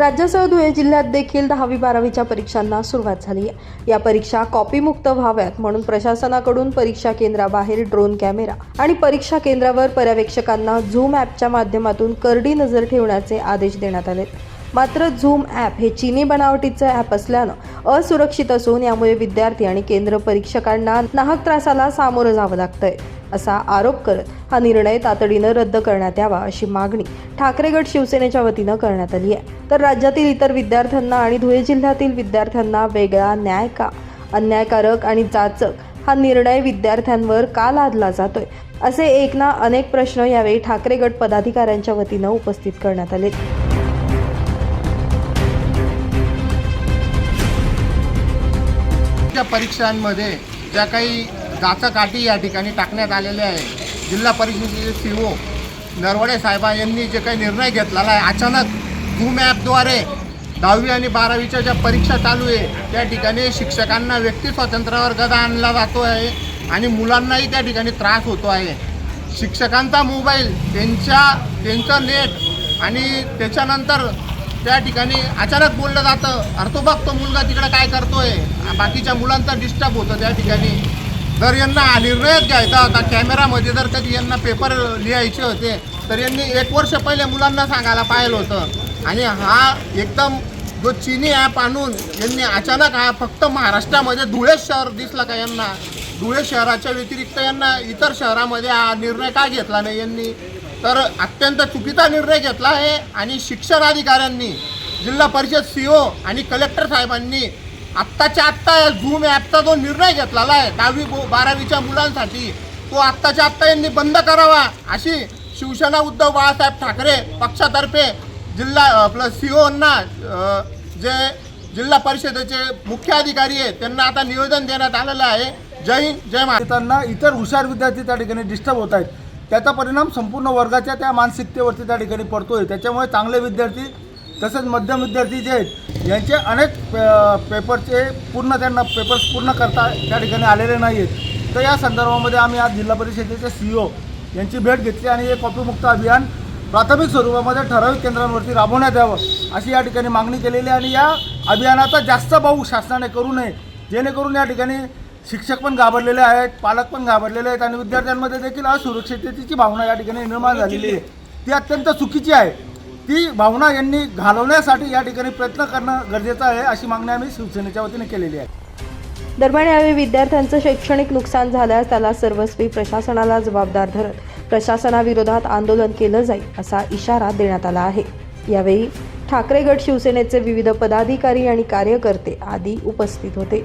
राज्यासह धुळे जिल्ह्यात देखील दहावी बारावीच्या परीक्षांना सुरुवात झाली आहे. या परीक्षा कॉपीमुक्त व्हाव्यात म्हणून प्रशासनाकडून परीक्षा केंद्राबाहेर ड्रोन कॅमेरा आणि परीक्षा केंद्रावर पर्यवेक्षकांना झूम ॲपच्या माध्यमातून करडी नजर ठेवण्याचे आदेश देण्यात आले मात्र झूम ॲप हे चीनी बनावटीचं ॲप असल्यानं असुरक्षित असून यामुळे विद्यार्थी आणि केंद्र परीक्षकांना नाहक त्रासाला सामोरं जावं लागतंय. असा आरोप करत हा निर्णय तातडीनं रद्द करण्यात यावा अशी मागणी ठाकरेगड शिवसेनेच्या वतीनं करण्यात आली आहे. तर राज्यातील इतर विद्यार्थ्यांना आणि धुळे जिल्ह्यातील विद्यार्थ्यांना वेगळा न्याय का? अन्यायकारक आणि जाचक हा निर्णय विद्यार्थ्यांवर का लादला जातोय? असे एक ना अनेक प्रश्न यावेळी ठाकरे गट पदाधिकाऱ्यांच्या वतीनं उपस्थित करण्यात आले त्या परीक्षांमध्ये ज्या काही जाचकाठी या ठिकाणी टाकण्यात आलेल्या आहे जिल्हा परिषदेचे सी ओ नरवडे साहेबा यांनी जे काही निर्णय घेतलेला आहे अचानक झूम ॲपद्वारे दहावी आणि बारावीच्या ज्या परीक्षा चालू आहे त्या ठिकाणी शिक्षकांना व्यक्ती स्वातंत्र्यावर गदा आणला जातो आहे आणि मुलांनाही त्या ठिकाणी त्रास होतो आहे. शिक्षकांचा मोबाईल त्यांच्या त्यांचं नेट आणि त्याच्यानंतर त्या ठिकाणी अचानक बोललं जातं अरे तो मुलगा तिकडे काय करतोय. बाकीच्या मुलांचा डिस्टर्ब होतं त्या ठिकाणी. जर यांना निर्णयच घ्यायचा होता कॅमेरामध्ये जर कधी यांना पेपर लिहायचे होते तर यांनी एक वर्ष पहिले मुलांना सांगायला पाहिलं होतं. आणि हा एकदम जो चिनी ॲप आणून यांनी अचानक हा फक्त महाराष्ट्रामध्ये धुळे शहर दिसला का यांना? धुळे शहराच्या व्यतिरिक्त यांना इतर शहरामध्ये हा निर्णय का घेतला नाही यांनी? तर अत्यंत चुकीचा निर्णय घेतला आहे आणि शिक्षण अधिकाऱ्यांनी जिल्हा परिषद सी ओ आणि कलेक्टर साहेबांनी आत्ताच्या आत्ता या झूम ॲपचा जो निर्णय घेतलेला आहे दहावी बारावीच्या मुलांसाठी तो आत्ताच्या आत्ता यांनी बंद करावा अशी शिवसेना उद्धव बाळासाहेब ठाकरे पक्षातर्फे जिल्हा आपलं सी ओंना जे जिल्हा परिषदेचे मुख्य अधिकारी आहेत त्यांना आता निवेदन देण्यात आलेलं आहे. जय हिंद जय महाराष्ट्र. इतर हुशार विद्यार्थी त्या ठिकाणी डिस्टर्ब होत आहेत. त्याचा परिणाम संपूर्ण वर्गाच्या त्या मानसिकतेवरती त्या ठिकाणी पडतो आहे त्याच्यामुळे चांगले विद्यार्थी तसेच मध्यम विद्यार्थी जे आहेत यांचे अनेक पे- पेपरचे पूर्ण त्यांना पेपर्स पूर्ण करता त्या ठिकाणी आलेले नाही आहेत तर या संदर्भामध्ये आम्ही आज जिल्हा परिषदेचे सी ओ यांची भेट घेतली आणि हे कॉपीमुक्त अभियान प्राथमिक स्वरूपामध्ये ठराविक केंद्रांवरती राबवण्यात यावं अशी या ठिकाणी मागणी केलेली आणि या अभियानाचा जास्त भाऊ शासनाने करू नये जेणेकरून या ठिकाणी शिक्षक पण घाबरलेले आहेत पालक पण घाबरलेले आहेत आणि विद्यार्थ्यांमध्ये देखील असुरक्षिततेची भावना या ठिकाणी निर्माण झालेली आहे. ती अत्यंत चुकीची आहे. ती भावना यांनी घालवण्यासाठी या ठिकाणी प्रयत्न करणं गरजेचं आहे अशी मागणी आम्ही शिवसेनेच्या वतीने केलेली आहे. दरम्यान यावेळी विद्यार्थ्यांचं शैक्षणिक नुकसान झाल्यास त्याला सर्वस्वी प्रशासनाला जबाबदार धरत प्रशासनाविरोधात आंदोलन केलं जाईल असा इशारा देण्यात आला आहे. यावेळी ठाकरे गट शिवसेनेचे विविध पदाधिकारी आणि कार्यकर्ते आदी उपस्थित होते.